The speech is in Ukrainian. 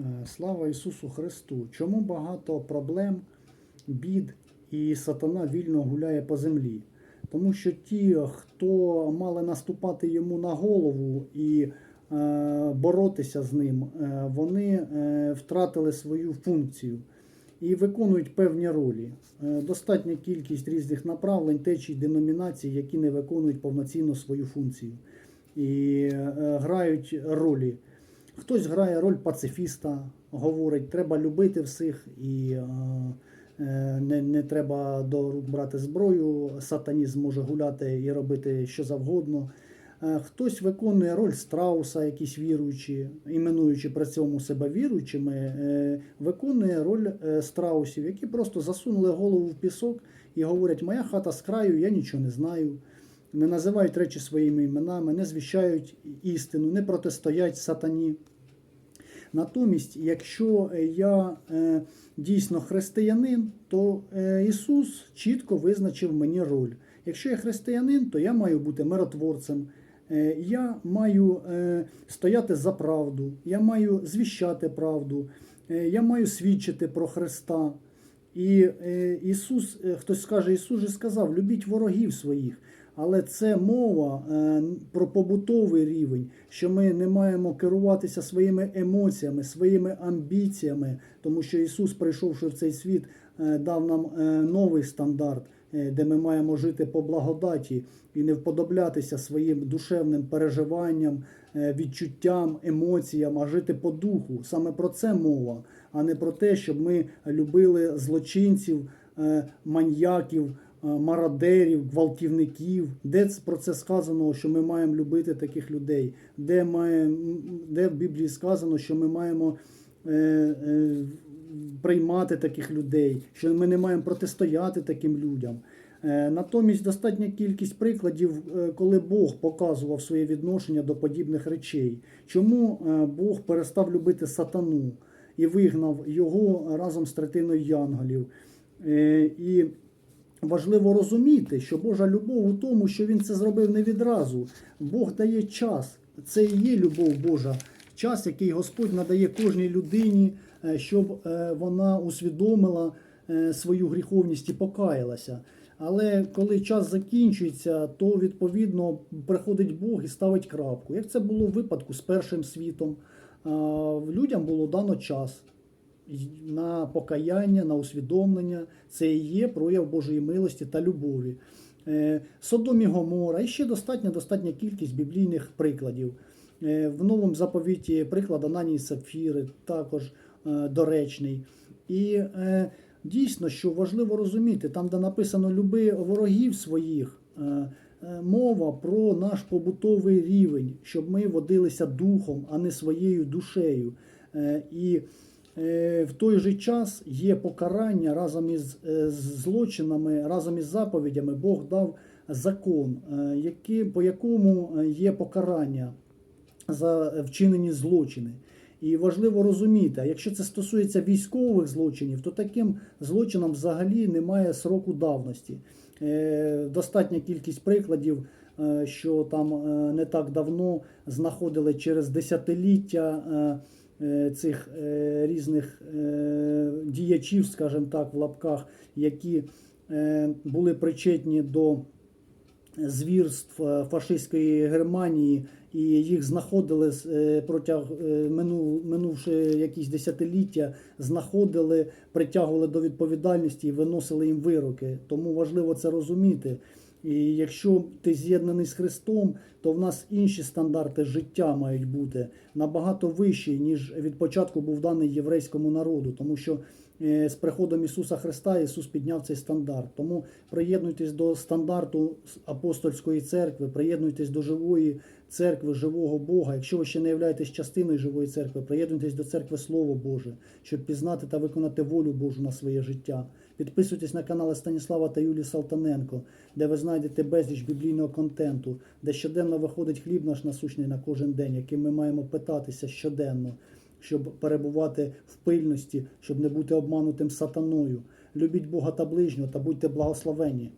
Е, Слава Ісусу Христу! Чому багато проблем, бід і сатана вільно гуляє по землі? Тому що ті, хто мали наступати йому на голову і е, боротися з ним, е, вони е, втратили свою функцію і виконують певні ролі. Е, достатня кількість різних направлень, течій, деномінацій, які не виконують повноцінно свою функцію і е, грають ролі. Хтось грає роль пацифіста, говорить, треба любити всіх і е, е, не, не треба до рук брати зброю. Сатанізм може гуляти і робити що завгодно. Е, Хтось виконує роль страуса, якісь віруючі, іменуючи при цьому себе віруючими, виконує роль страусів, які просто засунули голову в пісок і говорять: Моя хата з краю, я нічого не знаю. Не називають речі своїми іменами, не звіщають істину, не протистоять сатані. Натомість, якщо я е, дійсно християнин, то е, Ісус чітко визначив мені роль. Якщо я християнин, то я маю бути миротворцем, е, я маю е, стояти за правду, я маю звіщати правду, е, я маю свідчити про Христа. І е, Ісус, е, хтось скаже, Ісус же сказав, любіть ворогів своїх. Але це мова е, про побутовий рівень, що ми не маємо керуватися своїми емоціями, своїми амбіціями, тому що Ісус, прийшовши в цей світ, е, дав нам е, новий стандарт, де ми маємо жити по благодаті і не вподоблятися своїм душевним переживанням, відчуттям, емоціям, а жити по духу. Саме про це мова, а не про те, щоб ми любили злочинців, маньяків. Е, Мародерів, гвалтівників, де про це сказано, що ми маємо любити таких людей, де має, де в Біблії сказано, що ми маємо е, е, приймати таких людей, що ми не маємо протистояти таким людям. Е, Натомість достатня кількість прикладів, е, коли Бог показував своє відношення до подібних речей. Чому е, Бог перестав любити сатану і вигнав його разом з третиною янголів? Е, І важливо розуміти, що Божа любов у тому, що він це зробив не відразу. Бог дає час. Це і є любов Божа. Час, який Господь надає кожній людині, е, щоб е, вона усвідомила е, свою гріховність і покаялася. Але коли час закінчується, то відповідно приходить Бог і ставить крапку. Як це було в випадку з першим світом, людям було дано час на покаяння, на усвідомлення. Це і є прояв Божої милості та любові. Е, Содом і Гомора, і ще достатня достатня кількість біблійних прикладів. Е, В новому заповіті приклад Ананії Сапфіри також е, доречний. І дійсно, що важливо розуміти, там, де написано люби ворогів своїх, мова про наш побутовий рівень, щоб ми водилися духом, а не своєю душею. І в той же час є покарання разом із е, злочинами, разом із заповідями. Бог дав закон, е, по якому е, є покарання за вчинені злочини. І важливо розуміти, якщо це стосується військових злочинів, то таким злочинам взагалі немає сроку давності. Е, Достатня кількість прикладів, е, що там е, не так давно знаходили через десятиліття е, е, цих е, різних е, діячів, скажімо так, в лапках, які е, були причетні до звірств е, фашистської Германії, і їх знаходили е, протягом минувши якісь десятиліття, знаходили, притягували до відповідальності і виносили їм вироки. Тому важливо це розуміти. І якщо ти з'єднаний з Христом, то в нас інші стандарти життя мають бути набагато вищі, ніж від початку був даний єврейському народу, тому що е, з приходом Ісуса Христа Ісус підняв цей стандарт. Тому приєднуйтесь до стандарту апостольської церкви, приєднуйтесь до живої церкви, живого Бога. Якщо ви ще не являєтесь частиною живої церкви, приєднуйтесь до церкви Слово Боже, щоб пізнати та виконати волю Божу на своє життя. Підписуйтесь на канали Станіслава та Юлії Салтаненко, де ви знайдете безліч біблійного контенту, де щоденно виходить хліб наш насущний на кожен день, яким ми маємо питатися щоденно, щоб перебувати в пильності, щоб не бути обманутим сатаною. Любіть Бога та ближнього та будьте благословені.